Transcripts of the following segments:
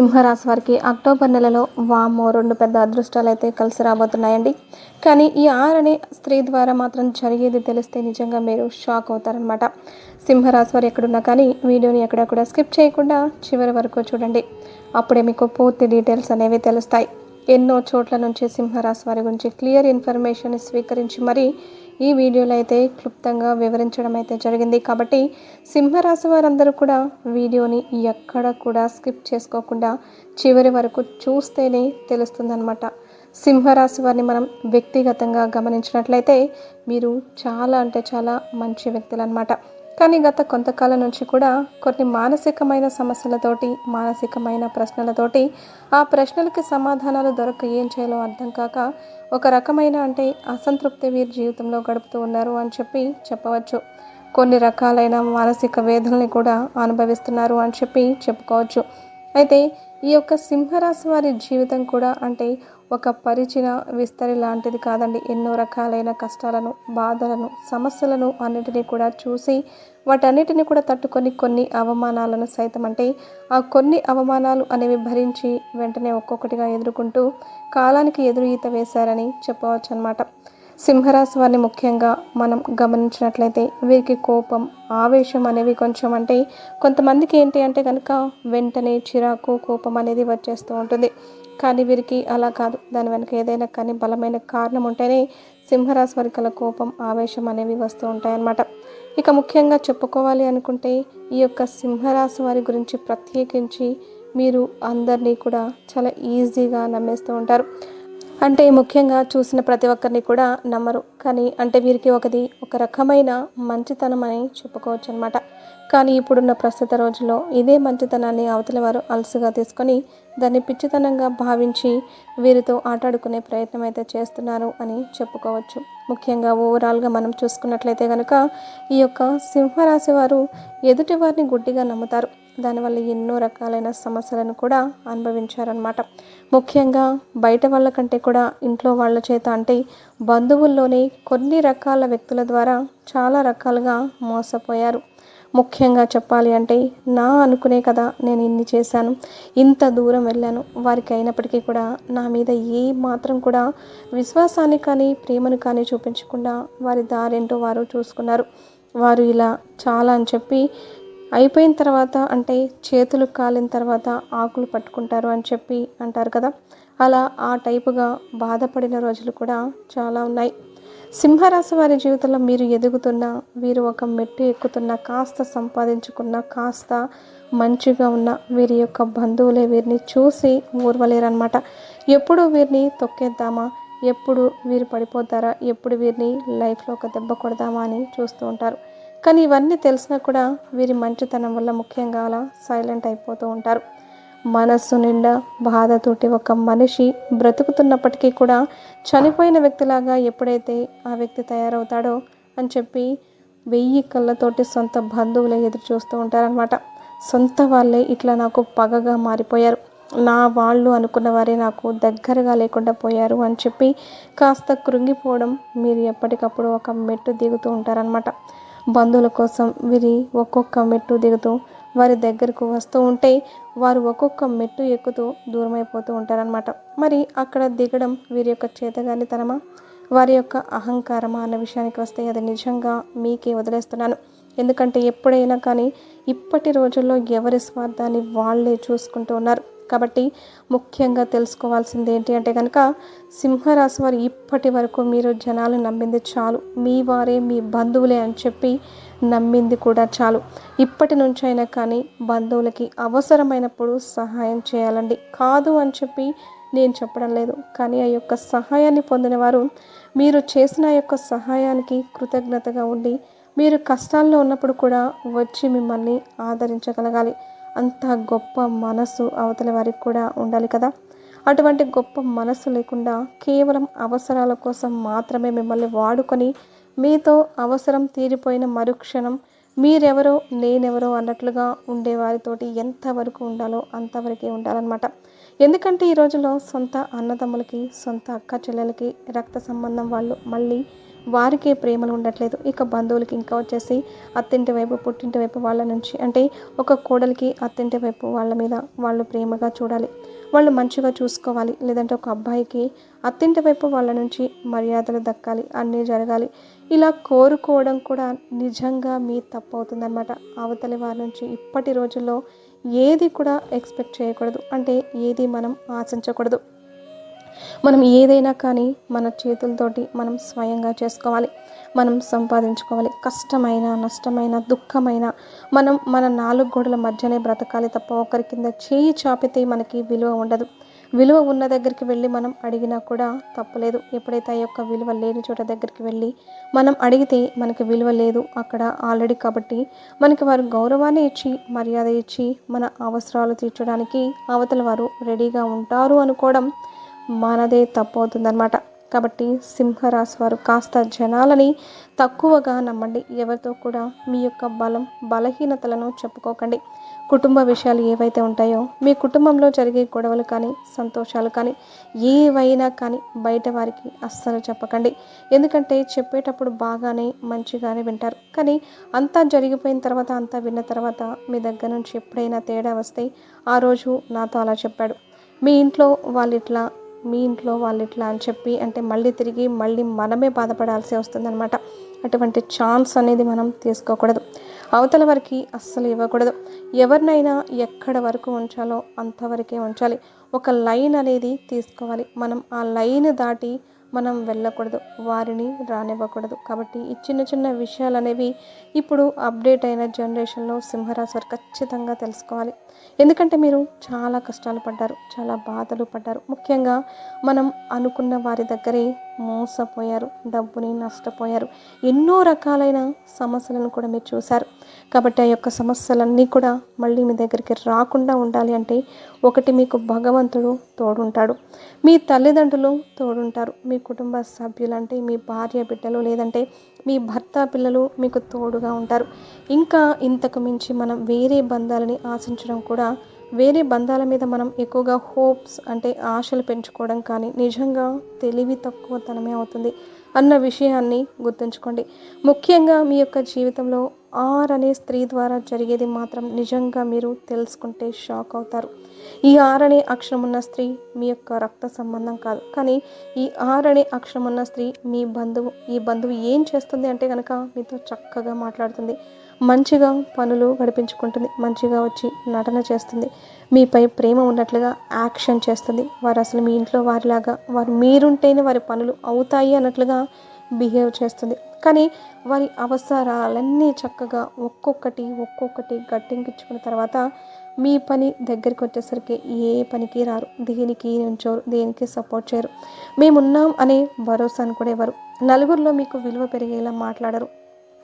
సింహరాశి వారికి అక్టోబర్ నెలలో వామో రెండు పెద్ద అదృష్టాలు అయితే కలిసి రాబోతున్నాయండి. కానీ ఈ ఆర్ స్త్రీ ద్వారా మాత్రం జరిగేది తెలిస్తే నిజంగా మీరు షాక్ అవుతారనమాట సింహరాశి వారు ఎక్కడున్నా కానీ వీడియోని ఎక్కడెక్కడ స్కిప్ చేయకుండా చివరి వరకు చూడండి. అప్పుడే మీకు పూర్తి డీటెయిల్స్ అనేవి తెలుస్తాయి. ఎన్నో చోట్ల నుంచి సింహరాశి వారి గురించి క్లియర్ ఇన్ఫర్మేషన్ స్వీకరించి మరి ఈ వీడియోలో అయితే క్లుప్తంగా వివరించడం అయితే జరిగింది. కాబట్టి సింహరాశి వారందరూ కూడా వీడియోని ఎక్కడ కూడా స్కిప్ చేసుకోకుండా చివరి వరకు చూస్తేనే తెలుస్తుందన్నమాట. సింహరాశి వారిని మనం వ్యక్తిగతంగా గమనించినట్లయితే మీరు చాలా అంటే చాలా మంచి వ్యక్తులు అనమాట కానీ గత కొంతకాలం నుంచి కూడా కొన్ని మానసికమైన సమస్యలతోటి మానసికమైన ప్రశ్నలతోటి ఆ ప్రశ్నలకి సమాధానాలు దొరక ఏం చేయాలో అర్థం కాక ఒక రకమైన అంటే అసంతృప్తి వీరి జీవితంలో గడుపుతూ ఉన్నారు అని చెప్పి చెప్పవచ్చు. కొన్ని రకాలైన మానసిక వేదనల్ని కూడా అనుభవిస్తున్నారు అని చెప్పి చెప్పుకోవచ్చు. అయితే ఈ యొక్క సింహరాశి వారి జీవితం కూడా అంటే ఒక పరిచిన విస్తరి లాంటిది కాదండి. ఎన్నో రకాలైన కష్టాలను బాధలను సమస్యలను అన్నిటినీ కూడా చూసి వాటన్నిటిని కూడా తట్టుకొని కొన్ని అవమానాలను సైతం అంటే ఆ కొన్ని అవమానాలు అనేవి భరించి వెంటనే ఒక్కొక్కటిగా ఎదుర్కొంటూ కాలానికి ఎదురు ఈత వేశారని చెప్పవచ్చు అనమాట సింహరాశి వారిని ముఖ్యంగా మనం గమనించినట్లయితే వీరికి కోపం ఆవేశం అనేవి కొంచెం అంటే కొంతమందికి ఏంటి అంటే కనుక వెంటనే చిరాకు కోపం అనేది వచ్చేస్తూ ఉంటుంది. కానీ వీరికి అలా కాదు. దాని వెనక ఏదైనా కానీ బలమైన కారణం ఉంటేనే సింహరాశి వారికి కోపం ఆవేశం అనేవి వస్తూ ఉంటాయన్నమాట. ఇక ముఖ్యంగా చెప్పుకోవాలి అనుకుంటే ఈ యొక్క సింహరాశి వారి గురించి ప్రత్యేకించి మీరు అందరినీ కూడా చాలా ఈజీగా నమ్మేస్తూ ఉంటారు. అంటే ముఖ్యంగా చూసిన ప్రతి ఒక్కరిని కూడా నమ్మరు. కానీ అంటే వీరికి ఒకది ఒక రకమైన మంచితనం అని చెప్పుకోవచ్చు అనమాట కానీ ఇప్పుడున్న ప్రస్తుత రోజుల్లో ఇదే మంచితనాన్ని అవతల వారు అలసుగా తీసుకొని దాన్ని పిచ్చితనంగా భావించి వీరితో ఆటాడుకునే ప్రయత్నం అయితే చేస్తున్నారు అని చెప్పుకోవచ్చు. ముఖ్యంగా ఓవరాల్గా మనం చూసుకున్నట్లయితే కనుక ఈ యొక్క సింహరాశి వారు ఎదుటి వారిని గుడ్డిగా నమ్ముతారు. దానివల్ల ఎన్నో రకాలైన సమస్యలను కూడా అనుభవించారనమాట ముఖ్యంగా బయట వాళ్ళ కంటే కూడా ఇంట్లో వాళ్ళ చేత అంటే బంధువుల్లోనే కొన్ని రకాల వ్యక్తుల ద్వారా చాలా రకాలుగా మోసపోయారు. ముఖ్యంగా చెప్పాలి అంటే నా అనుకునే కదా నేను ఇన్ని చేశాను ఇంత దూరం వెళ్ళాను. వారికి అయినప్పటికీ కూడా నా మీద ఏ మాత్రం కూడా విశ్వాసాన్ని కానీ ప్రేమను కానీ చూపించకుండా వారి దారేంటో వారు చూసుకున్నారు. వారు ఇలా చాలా అని చెప్పి అయిపోయిన తర్వాత అంటే చేతులు కాలిన తర్వాత ఆకులు పట్టుకుంటారు అని చెప్పి అంటారు కదా. అలా ఆ టైపుగా బాధపడిన రోజులు కూడా చాలా ఉన్నాయి. సింహరాశి వారి జీవితంలో మీరు ఎదుగుతున్న వీరు ఒక మెట్టు ఎక్కుతున్న కాస్త సంపాదించుకున్న కాస్త మంచిగా ఉన్న వీరి యొక్క బంధువులే వీరిని చూసి ఊర్వలేరనమాట ఎప్పుడు వీరిని తొక్కేద్దామా? ఎప్పుడు వీరు పడిపోతారా? ఎప్పుడు వీరిని లైఫ్లో ఒక దెబ్బ కొడదామా అని చూస్తూ ఉంటారు. కానీ ఇవన్నీ తెలిసినా కూడా వీరి మంచితనం వల్ల ముఖ్యంగా అలా సైలెంట్ అయిపోతూ ఉంటారు. మనస్సు నిండా బాధతోటి ఒక మనిషి బ్రతుకుతున్నప్పటికీ కూడా చనిపోయిన వ్యక్తిలాగా ఎప్పుడైతే ఆ వ్యక్తి తయారవుతాడో అని చెప్పి వెయ్యి కళ్ళతోటి సొంత బంధువులే ఎదురు చూస్తూ ఉంటారనమాట సొంత వాళ్ళే ఇట్లా నాకు పగగా మారిపోయారు. నా వాళ్ళు అనుకున్న వారే నాకు దగ్గరగా లేకుండా పోయారు అని చెప్పి కాస్త కృంగిపోవడం మీరు ఎప్పటికప్పుడు ఒక మెట్టు దిగుతూ ఉంటారనమాట బంధువుల కోసం వీరి ఒక్కొక్క మెట్టు దిగుతూ వారి దగ్గరకు వస్తూ ఉంటే వారు ఒక్కొక్క మెట్టు ఎక్కుతూ దూరమైపోతూ ఉంటారనమాట మరి అక్కడ దిగడం వీరి యొక్క చేతగానితనమా? వారి యొక్క అహంకారమా అన్న విషయానికి వస్తే అది నిజంగా మీకే వదిలేస్తున్నాను. ఎందుకంటే ఎప్పుడైనా కానీ ఇప్పటి రోజుల్లో ఎవరి స్వార్థాన్ని వాళ్ళే చూసుకుంటూ ఉన్నారు. కాబట్టి ముఖ్యంగా తెలుసుకోవాల్సింది ఏంటి అంటే కనుక సింహరాశి వారు ఇప్పటి వరకు మీరు జనాలు నమ్మింది చాలు. మీ వారే మీ బంధువులే అని చెప్పి నమ్మింది కూడా చాలు. ఇప్పటి నుంచి అయినా కానీ బంధువులకి అవసరమైనప్పుడు సహాయం చేయాలండి. కాదు అని చెప్పి నేను చెప్పడం లేదు. కానీ ఆ యొక్క సహాయాన్ని పొందిన వారు మీరు చేసిన ఆ యొక్క సహాయానికి కృతజ్ఞతగా ఉండి మీరు కష్టాల్లో ఉన్నప్పుడు కూడా వచ్చి మిమ్మల్ని ఆదరించగలగాలి. అంత గొప్ప మనసు అవతల వారికి కూడా ఉండాలి కదా. అటువంటి గొప్ప మనసు లేకుండా కేవలం అవసరాల కోసం మాత్రమే మిమ్మల్ని వాడుకొని మీతో అవసరం తీరిపోయిన మరుక్షణం మీరెవరో నేనెవరో అన్నట్లుగా ఉండేవారితోటి ఎంతవరకు ఉండాలో అంతవరకే ఉండాలన్నమాట. ఎందుకంటే ఈ రోజుల్లో సొంత అన్నదమ్ములకి సొంత అక్క చెల్లెలకి రక్త సంబంధం వాళ్ళు మళ్ళీ వారికే ప్రేమలు ఉండట్లేదు. ఇక బంధువులకి ఇంకా వచ్చేసి అత్తింటి వైపు పుట్టింటి వైపు వాళ్ళ నుంచి అంటే ఒక కోడలికి అత్తింటి వైపు వాళ్ళ మీద వాళ్ళు ప్రేమగా చూడాలి. వాళ్ళు మంచిగా చూసుకోవాలి. లేదంటే ఒక అబ్బాయికి అత్తింటి వైపు వాళ్ళ నుంచి మర్యాదలు దక్కాలి. అన్నీ జరగాలి. ఇలా కోరుకోవడం కూడా నిజంగా మీ తప్పు అవుతుందన్నమాట అవతలి వారి నుంచి ఇప్పటి రోజుల్లో ఏది కూడా ఎక్స్పెక్ట్ చేయకూడదు. అంటే ఏది మనం ఆశించకూడదు. మనం ఏదైనా కానీ మన చేతులతోటి మనం స్వయంగా చేసుకోవాలి. మనం సంపాదించుకోవాలి. కష్టమైన నష్టమైన దుఃఖమైన మనం మన నాలుగు గోడల మధ్యనే బ్రతకాలి తప్ప ఒకరి కింద చేయి చాపితే మనకి విలువ ఉండదు. విలువ ఉన్న దగ్గరికి వెళ్ళి మనం అడిగినా కూడా తప్పలేదు. ఎప్పుడైతే ఆ యొక్క విలువ లేని చోట దగ్గరికి వెళ్ళి మనం అడిగితే మనకి విలువ లేదు. అక్కడ ఆల్రెడీ కాబట్టి మనకి వారు గౌరవాన్ని ఇచ్చి మర్యాద ఇచ్చి మన అవసరాలు తీర్చడానికి అవతల వారు రెడీగా ఉంటారు అనుకోవడం మనదే తప్పు అవుతుందన్నమాట కాబట్టి సింహరాశి వారు కాస్త జనాలని తక్కువగా నమ్మండి. ఎవరితో కూడా మీ యొక్క బలం బలహీనతలను చెప్పుకోకండి. కుటుంబ విషయాలు ఏవైతే ఉంటాయో మీ కుటుంబంలో జరిగే గొడవలు కానీ సంతోషాలు కానీ ఏవైనా కానీ బయట వారికి అస్సలు చెప్పకండి. ఎందుకంటే చెప్పేటప్పుడు బాగానే మంచిగానే వింటారు. కానీ అంతా జరిగిపోయిన తర్వాత అంతా విన్న తర్వాత మీ దగ్గర నుంచి ఎప్పుడైనా తేడా వస్తే ఆ రోజు నాతో అలా చెప్పాడు. మీ ఇంట్లో వాళ్ళు ఇట్లా మీ ఇంట్లో వాళ్ళు ఇట్లా అని చెప్పి అంటే మళ్ళీ తిరిగి మళ్ళీ మనమే బాధపడాల్సి వస్తుందన్నమాట. అటువంటి ఛాన్స్ అనేది మనం తీసుకోకూడదు. అవతల వరకు అస్సలు ఇవ్వకూడదు. ఎవరినైనా ఎక్కడ వరకు ఉంచాలో అంతవరకే ఉంచాలి. ఒక లైన్ అనేది తీసుకోవాలి. మనం ఆ లైన్ దాటి మనం వెళ్ళకూడదు. వారిని రానివ్వకూడదు. కాబట్టి ఈ చిన్న చిన్న విషయాలు అనేవి ఇప్పుడు అప్డేట్ అయిన జనరేషన్లో సింహరాశి వారు ఖచ్చితంగా తెలుసుకోవాలి. ఎందుకంటే మీరు చాలా కష్టాలు పడ్డారు. చాలా బాధలు పడ్డారు. ముఖ్యంగా మనం అనుకున్న వారి దగ్గరే మోసపోయారు డబ్బుని నష్టపోయారు. ఎన్నో రకాలైన సమస్యలను కూడా మీరు చూశారు. కాబట్టి ఆ యొక్క సమస్యలన్నీ కూడా మళ్ళీ మీ దగ్గరికి రాకుండా ఉండాలి అంటే ఒకటి మీకు భగవంతుడు తోడుంటాడు. మీ తల్లిదండ్రులు తోడుంటారు. మీ కుటుంబ సభ్యులు అంటే మీ భార్య బిడ్డలు లేదంటే మీ భర్త పిల్లలు మీకు తోడుగా ఉంటారు. ఇంకా ఇంతకు మించి మనం వేరే బంధాలని ఆశించడం కూడా వేరే బంధాల మీద మనం ఎక్కువగా హోప్స్ అంటే ఆశలు పెంచుకోవడం కానీ నిజంగా తెలివి తక్కువతనమే అవుతుంది అన్న విషయాన్ని గుర్తుంచుకోండి. ముఖ్యంగా మీ యొక్క జీవితంలో ఆర్ అనే స్త్రీ ద్వారా జరిగేది మాత్రం నిజంగా మీరు తెలుసుకుంటే షాక్ అవుతారు. ఈ ఆర్ అనే అక్షరం ఉన్న స్త్రీ మీ యొక్క రక్త సంబంధం కాదు. కానీ ఈ ఆర్ అనే అక్షరం ఉన్న స్త్రీ మీ బంధువు ఈ బంధువు ఏం చేస్తుంది అంటే కనుక మీతో చక్కగా మాట్లాడుతుంది. మంచిగా పనులు గడిపించుకుంటుంది. మంచిగా వచ్చి నటన చేస్తుంది. మీపై ప్రేమ ఉన్నట్లుగా యాక్షన్ చేస్తుంది. వారు అసలు మీ ఇంట్లో వారిలాగా వారు మీరుంటేనే వారి పనులు అవుతాయి అన్నట్లుగా బిహేవ్ చేస్తుంది. కానీ వారి అవసరాలన్నీ చక్కగా ఒక్కొక్కటి ఒక్కొక్కటి గట్టెంకించుకున్న తర్వాత మీ పని దగ్గరికి వచ్చేసరికి ఏ పనికి రారు. దేనికి నుంచోరు దేనికి సపోర్ట్ చేయరు. మేమున్నాం అనే భరోసాను కూడా ఇవ్వరు. నలుగురిలో మీకు విలువ పెరిగేలా మాట్లాడరు.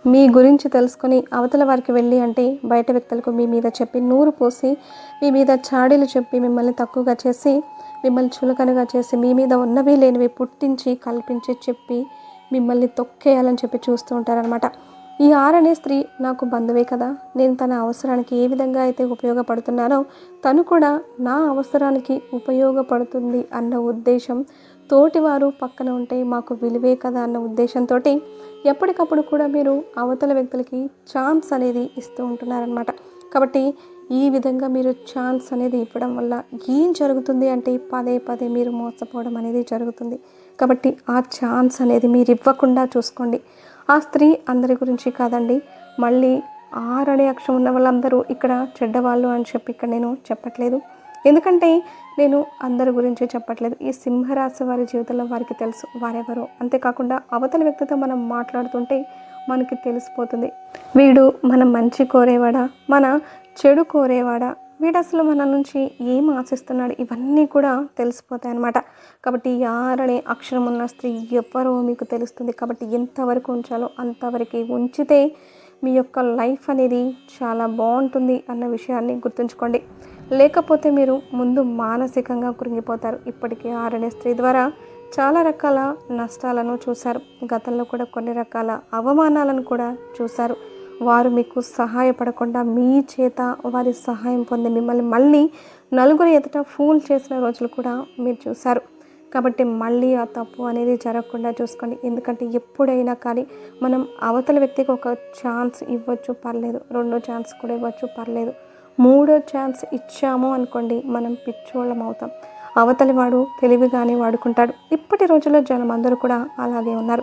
మీ గురించి తెలుసుకొని అవతల వారికి వెళ్ళి అంటే బయట వ్యక్తులకు మీ మీద చెప్పి నూరు పోసి మీ మీద చాడీలు చెప్పి మిమ్మల్ని తక్కువగా చేసి మిమ్మల్ని చులకనగా చేసి మీ మీద ఉన్నవి లేనివి పుట్టించి కల్పించి చెప్పి మిమ్మల్ని తొక్కేయాలని చెప్పి చూస్తూ ఉంటారనమాట ఈ ఆర్ అనే స్త్రీ నాకు బంధువే కదా. నేను తన అవసరానికి ఏ విధంగా అయితే ఉపయోగపడుతున్నానో తను కూడా నా అవసరానికి ఉపయోగపడుతుంది అన్న ఉద్దేశం తోటివారు పక్కన ఉంటే మాకు విలువే కదా అన్న ఉద్దేశంతో ఎప్పటికప్పుడు కూడా మీరు అవతల వ్యక్తులకి ఛాన్స్ అనేది ఇస్తూ ఉంటున్నారనమాట కాబట్టి ఈ విధంగా మీరు ఛాన్స్ అనేది ఇవ్వడం వల్ల ఏం జరుగుతుంది అంటే పదే పదే మీరు మోసపోవడం అనేది జరుగుతుంది. కాబట్టి ఆ ఛాన్స్ అనేది మీరు ఇవ్వకుండా చూసుకోండి. ఆ స్త్రీ అందరి గురించి కాదండి. మళ్ళీ ఆర్ అనే అక్షరం ఉన్న వాళ్ళందరూ ఇక్కడ చెడ్డవాళ్ళు అని చెప్పి ఇక్కడ నేను చెప్పట్లేదు. ఎందుకంటే నేను అందరి గురించి చెప్పట్లేదు. ఈ సింహరాశి వారి జీవితంలో వారికి తెలుసు వారెవరో. అంతేకాకుండా అవతల వ్యక్తితో మనం మాట్లాడుతుంటే మనకి తెలిసిపోతుంది. వీడు మన మంచి కోరేవాడా? మన చెడు కోరేవాడా? వీడు అసలు మన నుంచి ఏం ఆశిస్తున్నాడు? ఇవన్నీ కూడా తెలిసిపోతాయి అన్నమాట. కాబట్టి యార్ అనే అక్షరం ఉన్న స్త్రీ ఎవరో మీకు తెలుస్తుంది. కాబట్టి ఎంతవరకు ఉంచాలో అంతవరకు ఉంచితే మీ యొక్క లైఫ్ అనేది చాలా బాగుంటుంది అన్న విషయాన్ని గుర్తుంచుకోండి. లేకపోతే మీరు ముందు మానసికంగా కృంగిపోతారు. ఇప్పటికే ఆరనే స్త్రీ ద్వారా చాలా రకాల నష్టాలను చూశారు. గతంలో కూడా కొన్ని రకాల అవమానాలను కూడా చూశారు. వారు మీకు సహాయపడకుండా మీ చేత వారి సహాయం పొంది మిమ్మల్ని మళ్ళీ నలుగురు ఎదుట ఫూల్ చేసిన రోజులు కూడా మీరు చూశారు. కాబట్టి మళ్ళీ ఆ తప్పు అనేది జరగకుండా చూసుకోండి. ఎందుకంటే ఎప్పుడైనా కానీ మనం అవతల వ్యక్తికి ఒక ఛాన్స్ ఇవ్వచ్చు పర్లేదు. రెండో ఛాన్స్ కూడా ఇవ్వచ్చు పర్లేదు. మూడో ఛాన్స్ ఇచ్చాము అనుకోండి మనం పిచ్చోళ్ళం అవుతాం. అవతలి వాడు తెలివిగానే వాడుకుంటాడు. ఇప్పటి రోజుల్లో జనం అందరూ కూడా అలాగే ఉన్నారు.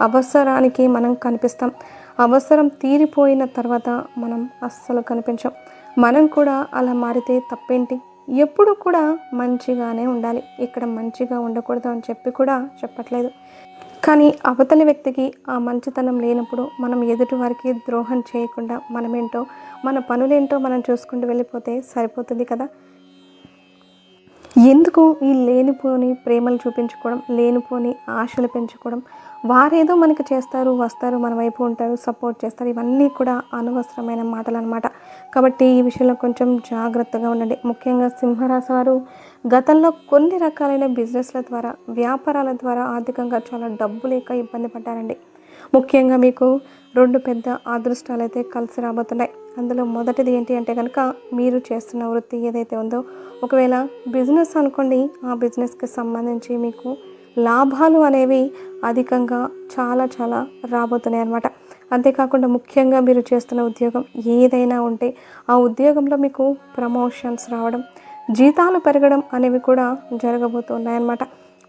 అవసరానికి మనం కనిపిస్తాం. అవసరం తీరిపోయిన తర్వాత మనం అస్సలు కనిపించం. మనం కూడా అలా మారితే తప్పేంటి? ఎప్పుడు కూడా మంచిగానే ఉండాలి. ఇక్కడ మంచిగా ఉండకూడదు అని చెప్పి కూడా చెప్పట్లేదు. కానీ అవతలి వ్యక్తికి ఆ మంచితనం లేనప్పుడు మనం ఎదుటి వారికి ద్రోహం చేయకుండా మనమేంటో మన పనులేంటో మనం చూసుకుంటూ వెళ్ళిపోతే సరిపోతుంది కదా? ఎందుకు ఈ లేనిపోని ప్రేమలు చూపించుకోవడం లేనిపోని ఆశలు పెంచుకోవడం వారేదో మనకి చేస్తారు వస్తారు మన వైపు ఉంటారు సపోర్ట్ చేస్తారు. ఇవన్నీ కూడా అనవసరమైన మాటలు అనమాట కాబట్టి ఈ విషయంలో కొంచెం జాగ్రత్తగా ఉండండి. ముఖ్యంగా సింహరాశి వారు గతంలో కొన్ని రకాలైన బిజినెస్ల ద్వారా వ్యాపారాల ద్వారా ఆర్థికంగా చాలా డబ్బు లేక ఇబ్బంది పడ్డారండి. ముఖ్యంగా మీకు రెండు పెద్ద అదృష్టాలు అయితే కలిసి రాబోతున్నాయి. అందులో మొదటిది ఏంటి అంటే కనుక మీరు చేస్తున్న వృత్తి ఏదైతే ఉందో ఒకవేళ బిజినెస్ అనుకోండి ఆ బిజినెస్కి సంబంధించి మీకు లాభాలు అనేవి అధికంగా చాలా చాలా రాబోతున్నాయి అన్నమాట. అంతేకాకుండా ముఖ్యంగా మీరు చేస్తున్న ఉద్యోగం ఏదైనా ఉంటే ఆ ఉద్యోగంలో మీకు ప్రమోషన్స్ రావడం జీతాలు పెరగడం అనేవి కూడా జరగబోతున్నాయన్నమాట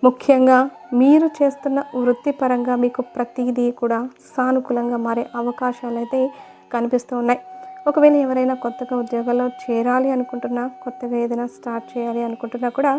ముఖ్యంగా మీరు చేస్తున్న వృత్తిపరంగా మీకు ప్రతిదీ కూడా సానుకూలంగా మారే అవకాశాలు అయితే కనిపిస్తూ ఉన్నాయి. ఒకవేళ ఎవరైనా కొత్తగా ఉద్యోగాల్లో చేరాలి అనుకుంటున్నా కొత్తగా ఏదైనా స్టార్ట్ చేయాలి అనుకుంటున్నా కూడా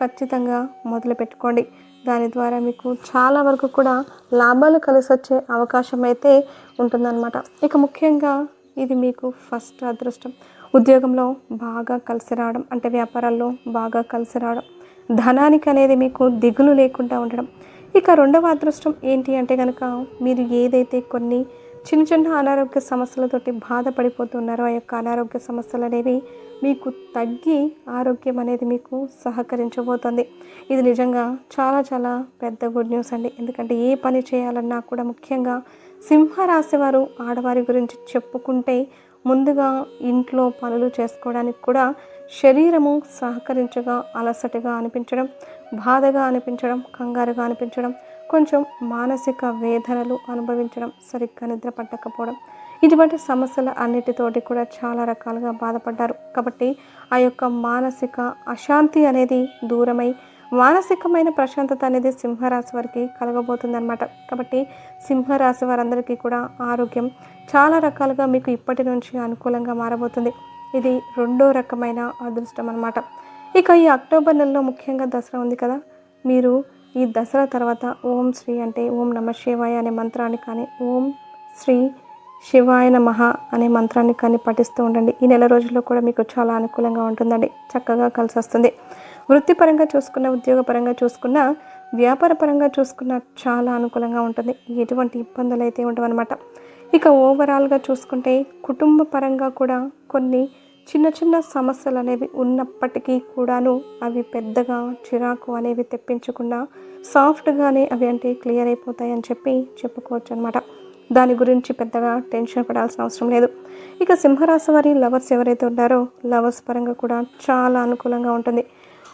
ఖచ్చితంగా మొదలు పెట్టుకోండి దాని ద్వారా మీకు చాలా వరకు కూడా లాభాలు కలిసి వచ్చే అవకాశం అయితే ఉంటుందన్నమాట. ఇక ముఖ్యంగా ఇది మీకు ఫస్ట్ అదృష్టం. ఉద్యోగంలో బాగా కలిసి రావడం అంటే వ్యాపారాల్లో బాగా కలిసి రావడం ధనానికి అనేది మీకు దిగులు లేకుండా ఉండడం. ఇక రెండవ అదృష్టం ఏంటి అంటే కనుక మీరు ఏదైతే కొన్ని చిన్న చిన్న అనారోగ్య సమస్యలతోటి బాధపడిపోతున్నారు. ఆ యొక్క అనారోగ్య సమస్యలు అనేవి మీకు తగ్గి ఆరోగ్యం అనేది మీకు సహకరించబోతుంది. ఇది నిజంగా చాలా చాలా పెద్ద గుడ్ న్యూస్ అండి. ఎందుకంటే ఏ పని చేయాలన్నా కూడా ముఖ్యంగా సింహరాశి వారు ఆడవారి గురించి చెప్పుకుంటే ముందుగా ఇంట్లో పనులు చేసుకోవడానికి కూడా శరీరము సహకరించగా అలసటగా అనిపించడం బాధగా అనిపించడం కంగారుగా అనిపించడం కొంచెం మానసిక వేదనలు అనుభవించడం సరిగ్గా నిద్ర పట్టకపోవడం. ఇటువంటి సమస్యల అన్నిటితోటి కూడా చాలా రకాలుగా బాధపడ్డారు. కాబట్టి ఆ యొక్క మానసిక అశాంతి అనేది దూరమై మానసికమైన ప్రశాంతత అనేది సింహరాశి వారికి కలగబోతుందన్నమాట. కాబట్టి సింహరాశి వారందరికీ కూడా ఆరోగ్యం చాలా రకాలుగా మీకు ఇప్పటి నుంచి అనుకూలంగా మారబోతుంది. ఇది రెండో రకమైన అదృష్టం అనమాట ఇక ఈ అక్టోబర్ నెలలో ముఖ్యంగా దసరా ఉంది కదా మీరు ఈ దసరా తర్వాత ఓం శ్రీ అంటే ఓం నమ శివాయ అనే మంత్రాన్ని కానీ ఓం శ్రీ శివాయ నమః అనే మంత్రాన్ని కానీ పఠిస్తూ ఉండండి. ఈ నెల రోజుల్లో కూడా మీకు చాలా అనుకూలంగా ఉంటుందండి. చక్కగా కలిసి వస్తుంది వృత్తిపరంగా చూసుకున్న ఉద్యోగపరంగా చూసుకున్న వ్యాపారపరంగా చూసుకున్న చాలా అనుకూలంగా ఉంటుంది. ఎటువంటి ఇబ్బందులు అయితే ఉండవన్నమాట. ఇక ఓవరాల్గా చూసుకుంటే కుటుంబ పరంగా కూడా కొన్ని చిన్న చిన్న సమస్యలు అనేవి ఉన్నప్పటికీ కూడాను అవి పెద్దగా చిరాకు అనేవి తెప్పించకుండా సాఫ్ట్గానే అవి అంటే క్లియర్ అయిపోతాయి అని చెప్పి చెప్పుకోవచ్చు అనమాట దాని గురించి పెద్దగా టెన్షన్ పడాల్సిన అవసరం లేదు. ఇక సింహరాశి వారి లవర్స్ ఎవరైతే ఉన్నారో లవర్స్ పరంగా కూడా చాలా అనుకూలంగా ఉంటుంది.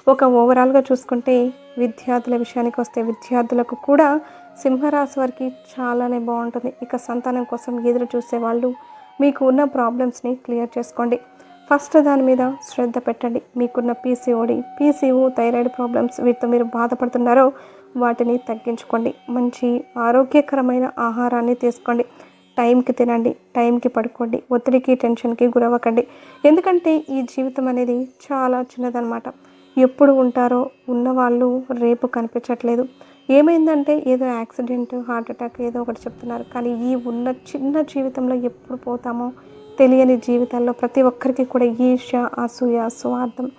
ఒక ఓవరాల్గా చూసుకుంటే విద్యార్థుల విషయానికి వస్తే విద్యార్థులకు కూడా సింహరాశి వారికి చాలానే బాగుంటుంది. ఇక సంతానం కోసం ఎదురు చూసే వాళ్ళు మీకు ఉన్న ప్రాబ్లమ్స్ని క్లియర్ చేసుకోండి. ఫస్ట్ దాని మీద శ్రద్ధ పెట్టండి. మీకున్న పీసీఓడి పీసీఓ థైరాయిడ్ ప్రాబ్లమ్స్ వీటితో మీరు బాధపడుతున్నారో వాటిని తగ్గించుకోండి. మంచి ఆరోగ్యకరమైన ఆహారాన్ని తీసుకోండి. టైంకి తినండి టైంకి పడుకోండి ఒత్తిడికి టెన్షన్కి గురవ్వకండి. ఎందుకంటే ఈ జీవితం అనేది చాలా చిన్నదనమాట ఎప్పుడు ఉంటారో ఉన్నవాళ్ళు రేపు కనిపించట్లేదు. ఏమైందంటే ఏదో యాక్సిడెంట్ హార్ట్ అటాక్ ఏదో ఒకటి చెప్తున్నారు. కానీ ఈ ఉన్న చిన్న జీవితంలో ఎప్పుడు పోతామో తెలియని జీవితాల్లో ప్రతి ఒక్కరికి కూడా ఈర్ష అసూయ స్వార్థం.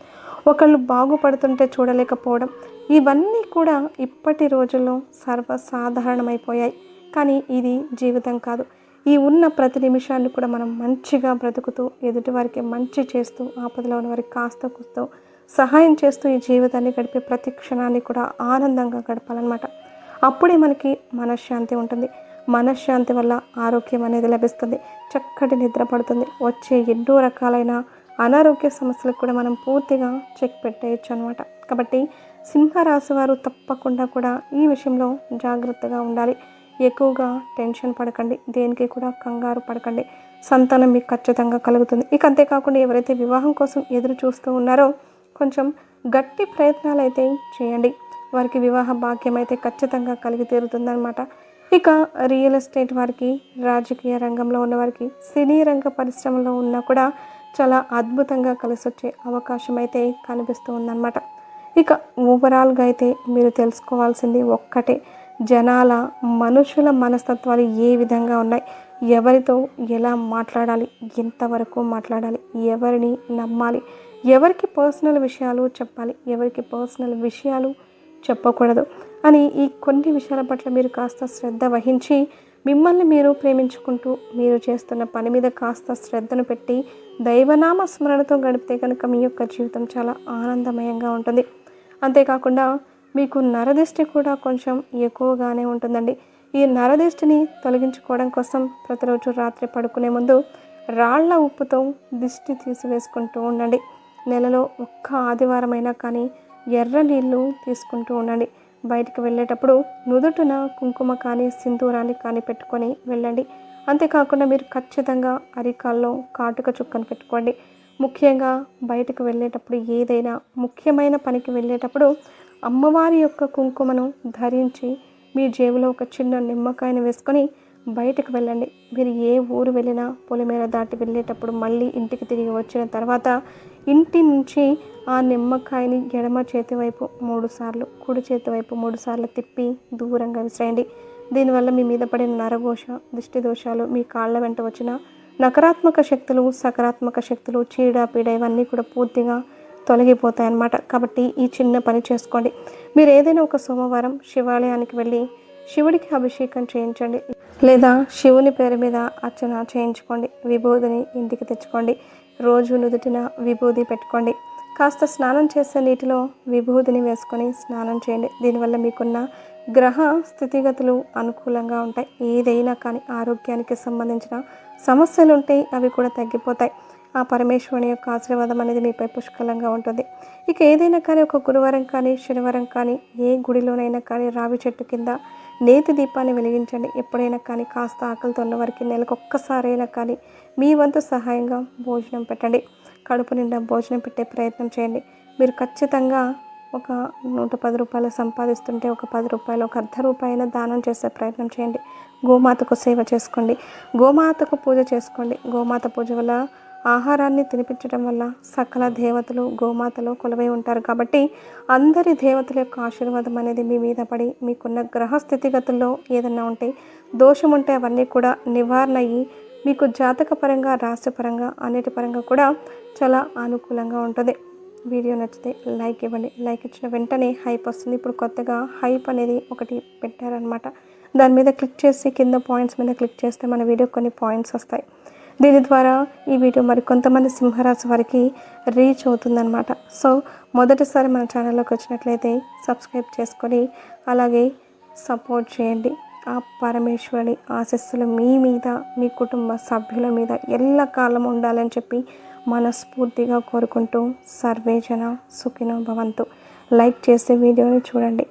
ఒకళ్ళు బాగుపడుతుంటే చూడలేకపోవడం. ఇవన్నీ కూడా ఇప్పటి రోజుల్లో సర్వసాధారణమైపోయాయి. కానీ ఇది జీవితం కాదు. ఈ ఉన్న ప్రతి నిమిషాన్ని కూడా మనం మంచిగా బ్రతుకుతూ ఎదుటివారికి మంచి చేస్తూ ఆపదలో ఉన్న వారికి కాస్త కూస్తూ సహాయం చేస్తూ ఈ జీవితాన్ని గడిపే ప్రతి క్షణాన్ని కూడా ఆనందంగా గడపాలన్నమాట. అప్పుడే మనకి మనశ్శాంతి ఉంటుంది. మనశ్శాంతి వల్ల ఆరోగ్యం అనేది లభిస్తుంది. చక్కటి నిద్ర పడుతుంది. వచ్చే ఎన్నో రకాలైన అనారోగ్య సమస్యలకు కూడా మనం పూర్తిగా చెక్ పెట్టేయచ్చు అనమాట కాబట్టి సింహరాశి వారు తప్పకుండా కూడా ఈ విషయంలో జాగ్రత్తగా ఉండాలి. ఎక్కువగా టెన్షన్ పడకండి. దేనికి కూడా కంగారు పడకండి. సంతానం మీకు ఖచ్చితంగా కలుగుతుంది. ఇక అంతేకాకుండా ఎవరైతే వివాహం కోసం ఎదురు చూస్తూ ఉన్నారో కొంచెం గట్టి ప్రయత్నాలు అయితే చేయండి. వారికి వివాహ భాగ్యం అయితే ఖచ్చితంగా కలిగి తీరుతుందనమాట ఇక రియల్ ఎస్టేట్ వారికి రాజకీయ రంగంలో ఉన్నవారికి సినీ రంగ పరిశ్రమలో ఉన్నా కూడా చాలా అద్భుతంగా కలిసి వచ్చే అవకాశం అయితే కనిపిస్తూ ఉందన్నమాట ఇక ఓవరాల్గా అయితే మీరు తెలుసుకోవాల్సింది ఒక్కటే. జనాల మనుషుల మనస్తత్వాలు ఏ విధంగా ఉన్నాయి? ఎవరితో ఎలా మాట్లాడాలి? ఎంతవరకు మాట్లాడాలి? ఎవరిని నమ్మాలి? ఎవరికి పర్సనల్ విషయాలు చెప్పాలి? ఎవరికి పర్సనల్ విషయాలు చెప్పకూడదు అని ఈ కొన్ని విషయాల పట్ల మీరు కాస్త శ్రద్ధ వహించి మిమ్మల్ని మీరు ప్రేమించుకుంటూ మీరు చేస్తున్న పని మీద కాస్త శ్రద్ధను పెట్టి దైవనామ స్మరణతో గడిపితే కనుక మీ యొక్క జీవితం చాలా ఆనందమయంగా ఉంటుంది. అంతేకాకుండా మీకు నరదిష్టి కూడా కొంచెం ఎక్కువగానే ఉంటుందండి. ఈ నరదిష్టిని తొలగించుకోవడం కోసం ప్రతిరోజు రాత్రి పడుకునే ముందు రాళ్ళ ఉప్పుతో దిష్టి తీసివేసుకుంటూ ఉండండి. నెలలో ఒక్క ఆదివారమైనా కానీ ఎర్ర నీళ్ళు తీసుకుంటూ ఉండండి. బయటికి వెళ్ళేటప్పుడు నుదుటిన కుంకుమ కానీ సింధూరాన్ని కానీ పెట్టుకొని వెళ్ళండి. అంతేకాకుండా మీరు ఖచ్చితంగా అరికాల్లో కాటుక చుక్కను పెట్టుకోండి. ముఖ్యంగా బయటకు వెళ్ళేటప్పుడు ఏదైనా ముఖ్యమైన పనికి వెళ్ళేటప్పుడు అమ్మవారి యొక్క కుంకుమను ధరించి మీ జేబులో ఒక చిన్న నిమ్మకాయను వేసుకొని బయటకు వెళ్ళండి. మీరు ఏ ఊరు వెళ్ళినా పొలిమేర దాటి వెళ్ళేటప్పుడు మళ్ళీ ఇంటికి తిరిగి వచ్చిన తర్వాత ఇంటి నుంచి ఆ నిమ్మకాయని ఎడమ చేతి వైపు మూడు సార్లు కుడి చేతి వైపు మూడు సార్లు తిప్పి దూరంగా విసిరేయండి. దీనివల్ల మీ మీద పడిన నరఘోష దిష్టి దోషాలు మీ కాళ్ళ వెంట వచ్చిన నకారాత్మక శక్తులు సకారాత్మక శక్తులు చీడ పీడ ఇవన్నీ కూడా పూర్తిగా తొలగిపోతాయి అన్నమాట కాబట్టి ఈ చిన్న పని చేసుకోండి. మీరు ఏదైనా ఒక సోమవారం శివాలయానికి వెళ్ళి శివుడికి అభిషేకం చేయించండి. లేదా శివుని పేరు మీద అర్చన చేయించుకోండి. విభూదిని ఇంటికి తెచ్చుకోండి. రోజు నుదుటిన విభూది పెట్టుకోండి. కాస్త స్నానం చేసే నీటిలో విభూదిని వేసుకొని స్నానం చేయండి. దీనివల్ల మీకున్న గ్రహ స్థితిగతులు అనుకూలంగా ఉంటాయి. ఏదైనా కానీ ఆరోగ్యానికి సంబంధించిన సమస్యలు ఉంటాయి అవి కూడా తగ్గిపోతాయి. ఆ పరమేశ్వరుని యొక్క ఆశీర్వాదం అనేది మీపై పుష్కలంగా ఉంటుంది. ఇక ఏదైనా కానీ ఒక గురువారం కానీ శనివారం కానీ ఏ గుడిలోనైనా కానీ రావి చెట్టు కింద నేతి దీపాన్ని వెలిగించండి. ఎప్పుడైనా కానీ కాస్త ఆకలితో ఉన్న వారికి నెలకు ఒక్కసారైనా కానీ మీ వంతు సహాయంగా భోజనం పెట్టండి. కడుపు నిండా భోజనం పెట్టే ప్రయత్నం చేయండి. మీరు ఖచ్చితంగా ఒక నూట పది రూపాయలు సంపాదిస్తుంటే ఒక పది రూపాయలు ఒక అర్ధ రూపాయల దానం చేసే ప్రయత్నం చేయండి. గోమాతకు సేవ చేసుకోండి. గోమాతకు పూజ చేసుకోండి. గోమాత పూజ వల్ల ఆహారాన్ని తినిపించడం వల్ల సకల దేవతలు గోమాతలు కొలువై ఉంటారు. కాబట్టి అందరి దేవతల యొక్క ఆశీర్వాదం అనేది మీ మీద పడి మీకున్న గ్రహ స్థితిగతుల్లో ఏదన్నా ఉంటే దోషం ఉంటే అవన్నీ కూడా నివారణ అయ్యి మీకు జాతకపరంగా రాశిపరంగా అన్నిటి పరంగా కూడా చాలా అనుకూలంగా ఉంటుంది. వీడియో నచ్చితే లైక్ ఇవ్వండి. లైక్ ఇచ్చిన వెంటనే హైప్ వస్తుంది. ఇప్పుడు కొత్తగా హైప్ అనేది ఒకటి పెట్టారనమాట దాని మీద క్లిక్ చేసి కింద పాయింట్స్ మీద క్లిక్ చేస్తే మన వీడియో కొన్ని పాయింట్స్ వస్తాయి. దీని ద్వారా ఈ వీడియో మరి కొంతమంది సింహరాశి వారికి రీచ్ అవుతుందన్నమాట. సో మొదటిసారి మన ఛానల్లోకి వచ్చినట్లయితే సబ్స్క్రైబ్ చేసుకొని అలాగే సపోర్ట్ చేయండి. ఆ పరమేశ్వరుని ఆశస్సులు మీ మీద మీ కుటుంబ సభ్యుల మీద ఎల్లకాలం ఉండాలని చెప్పి మనస్ఫూర్తిగా కోరుకుంటూ సర్వేజన సుఖినో భవంతు. లైక్ చేసే వీడియోని చూడండి.